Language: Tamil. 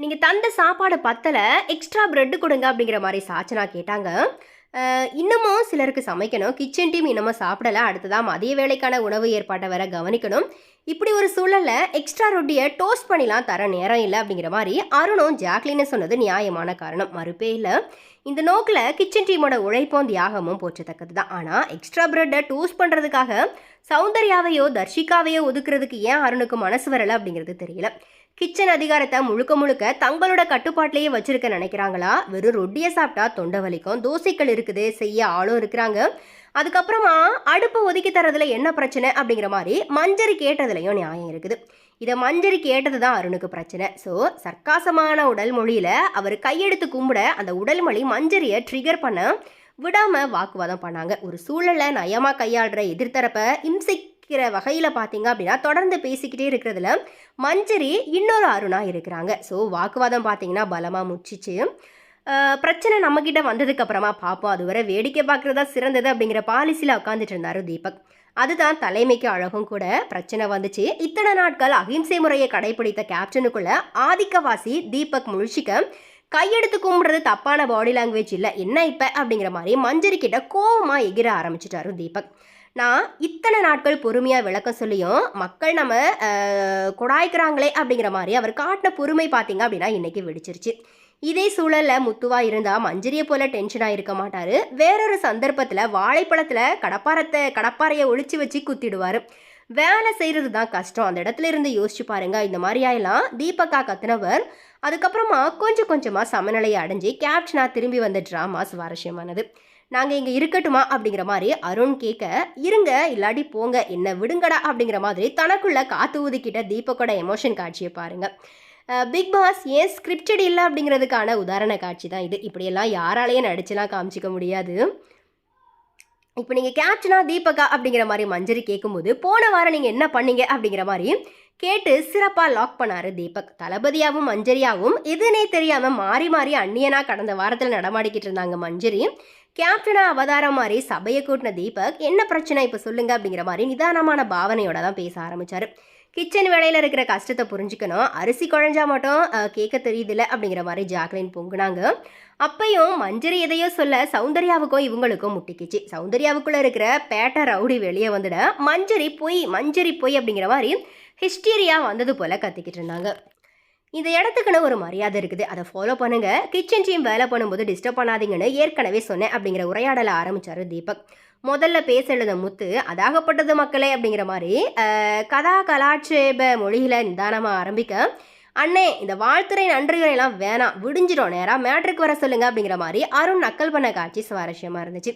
நீங்கள் தந்த சாப்பாடு பத்தலை எக்ஸ்ட்ரா ப்ரெட்டு கொடுங்க அப்படிங்கிற மாதிரி சாச்சனா கேட்டாங்க. இன்னமும் சிலருக்கு சமைக்கணும். கிச்சன் டீம் இன்னமும் சாப்பிடல. அடுத்ததான் மதிய வேலைக்கான உணவு ஏற்பாட்டை வேற கவனிக்கணும். இப்படி ஒரு சூழல்ல எக்ஸ்ட்ரா ரொட்டியை டோஸ்ட் பண்ணிலாம் தர நேரம் இல்லை அப்படிங்கிற மாதிரி அருணும் ஜாக்லின்னு சொன்னது நியாயமான காரணம். மறுப்பே இல்லை. இந்த நோக்கில் கிச்சன் டீமோட உழைப்பும் தியாகமும் போற்றத்தக்கது தான். ஆனால் எக்ஸ்ட்ரா பிரெட்டை டோஸ்ட் பண்ணுறதுக்காக சௌந்தர்யாவையோ தர்ஷிகாவையோ ஒதுக்குறதுக்கு ஏன் அருணுக்கு மனசு வரலை அப்படிங்கிறது தெரியல. கிச்சன் அதிகாரத்தை முழுக்க முழுக்க தங்களோட கட்டுப்பாட்டிலேயே வச்சிருக்க நினைக்கிறாங்களா? வெறும் ரொட்டியை சாப்பிட்டா தொண்டை வலிக்கும் தோசைகள் இருக்குது செய்ய ஆளும் இருக்கிறாங்க. அதுக்கப்புறமா அடுப்பை ஒதுக்கி தரதுல என்ன பிரச்சனை அப்படிங்கிற மாதிரி மஞ்சரி கேட்டதுலையும் நியாயம் இருக்குது. இதை மஞ்சரி கேட்டது தான் அருணுக்கு பிரச்சனை. ஸோ சர்க்காசமான உடல் மொழியில் அவர் கையெடுத்து கும்பிட அந்த உடல் மொழி மஞ்சரியை ட்ரிகர் பண்ண விடாம வாக்குவாதம் பண்ணாங்க. ஒரு சூழலை நயமாக கையாளுற எதிர்த்தரப்பை இம்சிக்கிற வகையில் பார்த்தீங்க அப்படின்னா தொடர்ந்து பேசிக்கிட்டே இருக்கிறதுல மஞ்சரி இன்னொரு அருணா இருக்கிறாங்க. ஸோ வாக்குவாதம் பார்த்தீங்கன்னா பலமாக முச்சிச்சு. பிரச்சனை நம்மக்கிட்ட வந்ததுக்கு அப்புறமா பார்ப்போம் அதுவரை வேடிக்கை பார்க்குறதா சிறந்தது அப்படிங்கிற பாலிசியில் உட்காந்துட்டு இருந்தாரு தீபக். அதுதான் தலைமைக்கு அழகும் கூட பிரச்சனை வந்துச்சு. இத்தனை நாட்கள் அகிம்சை முறையை கடைபிடித்த கேப்டனுக்குள்ள ஆதிக்கவாசி தீபக் முழிச்சிக்க கையெடுத்து கும்பிடுறது தப்பான பாடி லாங்குவேஜ் இல்லை. என்ன இப்போ அப்படிங்கிற மாதிரி மஞ்சரி கிட்ட கோவமாக எகிர ஆரம்பிச்சிட்டாரு தீபக். நான் இத்தனை நாட்கள் பொறுமையாக விளக்கம் சொல்லியும் மக்கள் நம்ம குடாய்க்கிறாங்களே கொடாய்க்கிறாங்களே அப்படிங்கிற மாதிரி அவர் காட்டின பொறுமை பார்த்தீங்க அப்படின்னா இன்றைக்கி வெடிச்சிருச்சு. இதே சூழலில் முத்துவாக இருந்தால் மஞ்சரியை போல டென்ஷனாக இருக்க மாட்டார். வேறொரு சந்தர்ப்பத்தில் வாழைப்பழத்தில் கடப்பாரத்தை கடப்பாரையை ஒழிச்சு வச்சு குத்திடுவார். வேலை செய்கிறது தான் கஷ்டம். அந்த இடத்துல இருந்து யோசிச்சு பாருங்க. இந்த மாதிரியாயெல்லாம் தீபக்கா கத்துனவர். அதுக்கப்புறமா கொஞ்சம் கொஞ்சமாக சமநிலையை அடைஞ்சு கேப்ஷனாக திரும்பி வந்த ட்ராமா சுவாரஸ்யமானது. நாங்கள் இங்கே இருக்கட்டுமா அப்படிங்கிற மாதிரி அருண் கேட்க இருங்க இல்லாட்டி போங்க என்ன விடுங்கடா அப்படிங்கிற மாதிரி தனக்குள்ள காத்து ஊதிக்கிட்ட தீபக்கோட எமோஷன் காட்சியை பாருங்க. பிக் பாஸ் ஏன் ஸ்கிரிப்டட் இல்லை? அப்படிங்கிறதுக்கான உதாரண காட்சி தான் இது. இப்படியெல்லாம் யாராலையும் நடிச்சுலாம் காமிச்சிக்க முடியாது. இப்போ நீங்கள் கேப்டனா தீபகா அப்படிங்கிற மாதிரி மஞ்சரி கேட்கும்போது போன வாரம் நீங்கள் என்ன பண்ணீங்க? அப்படிங்கிற மாதிரி கேட்டு சிறப்பாக லாக் பண்ணாரு தீபக். தளபதியாகவும் மஞ்சரியாகவும் எதுனே தெரியாமல் மாறி மாறி அந்நியனாக கடந்த வாரத்தில் நடமாடிக்கிட்டு இருந்தாங்க மஞ்சரி. கேப்டனா அவதாரம் மாதிரி சபையை கூட்டின தீபக் என்ன பிரச்சனை? இப்போ சொல்லுங்க அப்படிங்கிற மாதிரி நிதானமான பாவனையோட தான் பேச ஆரம்பிச்சாரு. கிச்சன் வேலையில் இருக்கிற கஷ்டத்தை புரிஞ்சுக்கணும். அரிசி குழஞ்சா மட்டும் கேட்க தெரியுதுல்ல அப்படிங்கிற மாதிரி ஜாக்லின் பொங்குனாங்க. அப்பையும் மஞ்சரி எதையோ சொல்ல சௌந்தர்யாவுக்கும் இவங்களுக்கும் முட்டிக்கிச்சு. சௌந்தர்யாவுக்குள்ளே இருக்கிற பேட்டை ரவுடி வெளியே வந்துட மஞ்சரி பொய் மஞ்சரி பொய் அப்படிங்கிற மாதிரி ஹிஸ்டீரியா வந்தது போல கத்திக்கிட்டு இருந்தாங்க. இந்த இடத்துக்குன்னு ஒரு மரியாதை இருக்குது. அதை ஃபாலோ பண்ணுங்க. கிச்சன் டீம் வேலை பண்ணும்போது டிஸ்டர்ப் பண்ணாதீங்கன்னு ஏற்கனவே சொன்னேன் அப்படிங்கிற உரையாடலை ஆரம்பிச்சாரு தீபக். முதல்ல பேச எழுத முத்து அதாகப்பட்டது மக்களே அப்படிங்கிற மாதிரி கதா கலாட்சேப மொழியில நிதானமாக ஆரம்பிக்க அண்ணே இந்த வாழ்த்துறை நன்றிகளை எல்லாம் வேணாம் விடிஞ்சிடும் நேராக மேட்ரிக் வர சொல்லுங்க அப்படிங்கிற மாதிரி அருண் நக்கல் பண்ண காட்சி சுவாரஸ்யமா இருந்துச்சு.